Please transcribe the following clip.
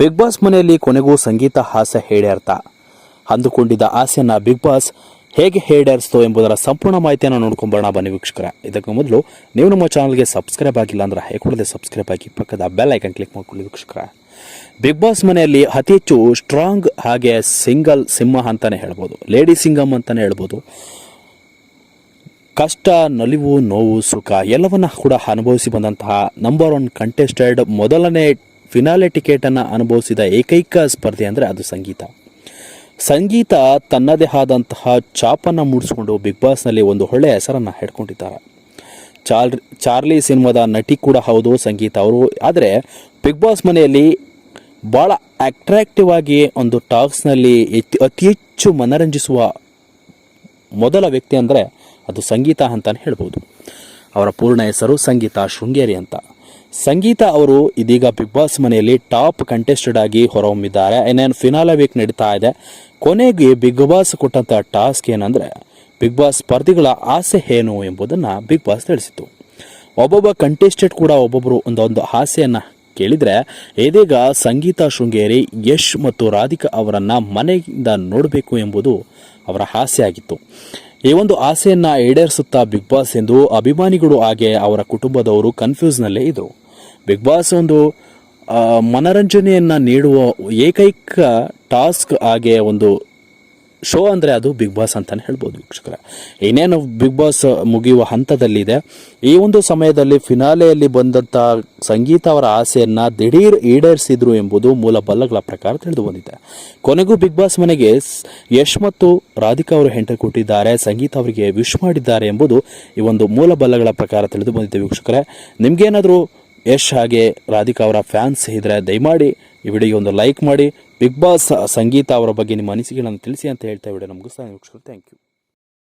Big Boss ಮನೆಯಲ್ಲಿ ಕೊನೆಗೂ ಸಂಗೀತ ಹಾಸ್ಯ ಹೇಡ್ಯಾರ್ಥ ಅಂದುಕೊಂಡಿದ್ದ ಆಸೆಯನ್ನ ಬಿಗ್ ಬಾಸ್ ಹೇಗೆ ಹೇಡೇರಿಸ್ತು ಎಂಬುದರ ಸಂಪೂರ್ಣ ಮಾಹಿತಿಯನ್ನು ನೋಡ್ಕೊಂಬರೋಣ ಬನ್ನಿ ವೀಕ್ಷಕರ. ಇದಕ್ಕೂ ಮೊದಲು ನೀವು ನಮ್ಮ ಚಾನಲ್ಗೆ ಸಬ್ಸ್ಕ್ರೈಬ್ ಆಗಿಲ್ಲ ಅಂದ್ರೆ ಹೇಗೆ ಸಬ್ಸ್ಕ್ರೈಬ್ ಆಗಿ ಪಕ್ಕದ ಬೆಲ್ ಐಕನ್ ಕ್ಲಿಕ್ ಮಾಡ್ಕೊಳ್ಳಿ ವೀಕ್ಷಕರ. ಬಿಗ್ ಬಾಸ್ ಮನೆಯಲ್ಲಿ ಅತಿ ಹೆಚ್ಚು ಸ್ಟ್ರಾಂಗ್ ಹಾಗೆ ಸಿಂಗಲ್ ಸಿಂಹ ಅಂತಾನೆ ಹೇಳ್ಬೋದು, ಲೇಡಿ ಸಿಂಗಮ್ ಅಂತಾನೆ ಹೇಳ್ಬೋದು. ಕಷ್ಟ, ನಲಿವು, ನೋವು, ಸುಖ ಎಲ್ಲವನ್ನ ಕೂಡ ಅನುಭವಿಸಿ ಬಂದಂತಹ ನಂಬರ್ ಒನ್ ಕಂಟೆಸ್ಟೆಡ್ ಮೊದಲನೇ ಫಿನಾಲೆ ಟಿಕೆಟನ್ನು ಅನುಭವಿಸಿದ ಏಕೈಕ ಸ್ಪರ್ಧೆ ಅಂದರೆ ಅದು ಸಂಗೀತ. ಸಂಗೀತ ತನ್ನದೇ ಆದಂತಹ ಚಾಪನ್ನು ಮೂಡಿಸ್ಕೊಂಡು ಬಿಗ್ ಬಾಸ್ನಲ್ಲಿ ಒಂದು ಒಳ್ಳೆಯ ಹೆಸರನ್ನು ಹಿಡ್ಕೊಂಡಿದ್ದಾರೆ. ಚಾರ್, ಚಾರ್ಲಿ ಸಿನಿಮಾದ ನಟಿ ಕೂಡ ಹೌದು ಸಂಗೀತ ಅವರು. ಆದರೆ ಬಿಗ್ ಬಾಸ್ ಮನೆಯಲ್ಲಿ ಭಾಳ ಅಟ್ರಾಕ್ಟಿವ್ ಆಗಿ ಒಂದು ಟಾಕ್ಸ್ನಲ್ಲಿ ಅತಿ ಅತಿ ಹೆಚ್ಚು ಮನರಂಜಿಸುವ ಮೊದಲ ವ್ಯಕ್ತಿ ಅಂದರೆ ಅದು ಸಂಗೀತ ಅಂತಲೇ ಹೇಳ್ಬೋದು. ಅವರ ಪೂರ್ಣ ಹೆಸರು ಸಂಗೀತ ಶೃಂಗೇರಿ ಅಂತ. ಸಂಗೀತ ಅವರು ಇದೀಗ ಬಿಗ್ ಬಾಸ್ ಮನೆಯಲ್ಲಿ ಟಾಪ್ ಕಂಟೆಸ್ಟೆಡ್ ಆಗಿ ಹೊರಹೊಮ್ಮಿದ್ದಾರೆ. ಇನ್ನೇನು ಫಿನಾಲ ವೀಕ್ ನಡೀತಾ ಇದೆ. ಕೊನೆಗೆ ಬಿಗ್ ಬಾಸ್ ಕೊಟ್ಟಂತಹ ಟಾಸ್ಕ್ ಏನಂದ್ರೆ, ಬಿಗ್ ಬಾಸ್ ಸ್ಪರ್ಧಿಗಳ ಆಸೆ ಏನು ಎಂಬುದನ್ನು ಬಿಗ್ ಬಾಸ್ ತಿಳಿಸಿತು. ಒಬ್ಬೊಬ್ಬ ಕಂಟೆಸ್ಟೆಡ್ ಕೂಡ ಒಬ್ಬೊಬ್ಬರು ಒಂದೊಂದು ಆಸೆಯನ್ನ ಕೇಳಿದ್ರೆ, ಇದೀಗ ಸಂಗೀತ ಶೃಂಗೇರಿ ಯಶ್ ಮತ್ತು ರಾಧಿಕಾ ಅವರನ್ನ ಮನೆಯಿಂದ ನೋಡಬೇಕು ಎಂಬುದು ಅವರ ಆಸೆ ಆಗಿತ್ತು ಈ ಒಂದು ಆಸೆಯನ್ನ ಈಡೇರಿಸುತ್ತಾ ಬಿಗ್ ಬಾಸ್ ಎಂದು ಅಭಿಮಾನಿಗಳು ಹಾಗೆ ಅವರ ಕುಟುಂಬದವರು ಕನ್ಫ್ಯೂಸ್ನಲ್ಲೇ ಇದ್ರು. ಬಿಗ್ ಬಾಸ್ ಒಂದು ಮನೋರಂಜನೆಯನ್ನು ನೀಡುವ ಏಕೈಕ ಟಾಸ್ಕ್ ಹಾಗೆ ಒಂದು ಶೋ ಅಂದರೆ ಅದು ಬಿಗ್ ಬಾಸ್ ಅಂತಲೇ ಹೇಳ್ಬೋದು ವೀಕ್ಷಕರ. ಇನ್ನೇನು ಬಿಗ್ ಬಾಸ್ ಮುಗಿಯುವ ಹಂತದಲ್ಲಿದೆ. ಈ ಒಂದು ಸಮಯದಲ್ಲಿ ಫಿನಾಲೆಯಲ್ಲಿ ಬಂದಂಥ ಸಂಗೀತ ಅವರ ಆಸೆಯನ್ನು ದಿಢೀರ್ ಈಡೇರಿಸಿದ್ರು ಎಂಬುದು ಮೂಲ ಬಲ್ಲಗಳ ಪ್ರಕಾರ ತಿಳಿದು ಬಂದಿದೆ. ಕೊನೆಗೂ ಬಿಗ್ ಬಾಸ್ ಮನೆಗೆ ಯಶ್ ಮತ್ತು ರಾಧಿಕಾ ಅವರು ಹೆಂಟರ್ ಕೊಟ್ಟಿದ್ದಾರೆ. ಸಂಗೀತ ಅವರಿಗೆ ವಿಶ್ ಮಾಡಿದ್ದಾರೆ ಎಂಬುದು ಈ ಒಂದು ಮೂಲ ಬಲ್ಲಗಳ ಪ್ರಕಾರ ತಿಳಿದು ಬಂದಿದೆ ವೀಕ್ಷಕರೇ. ನಿಮ್ಗೇನಾದರೂ ಯಶ್ ಹಾಗೆ ರಾಧಿಕಾ ಅವರ ಫ್ಯಾನ್ಸ್ ಇದ್ರೆ ದಯಮಾಡಿ ಈ ವಿಡಿಯೋ ಒಂದು ಲೈಕ್ ಮಾಡಿ, ಬಿಗ್ ಬಾಸ್ ಸಂಗೀತ ಅವರ ಬಗ್ಗೆ ನಿಮ್ಮ ಅನಿಸಿಕೆಗಳನ್ನು ತಿಳಿಸಿ ಅಂತ ಹೇಳ್ತಾ ವಿಡಿಯೋ ನಮಗೂ ಸಹ ಥ್ಯಾಂಕ್ ಯು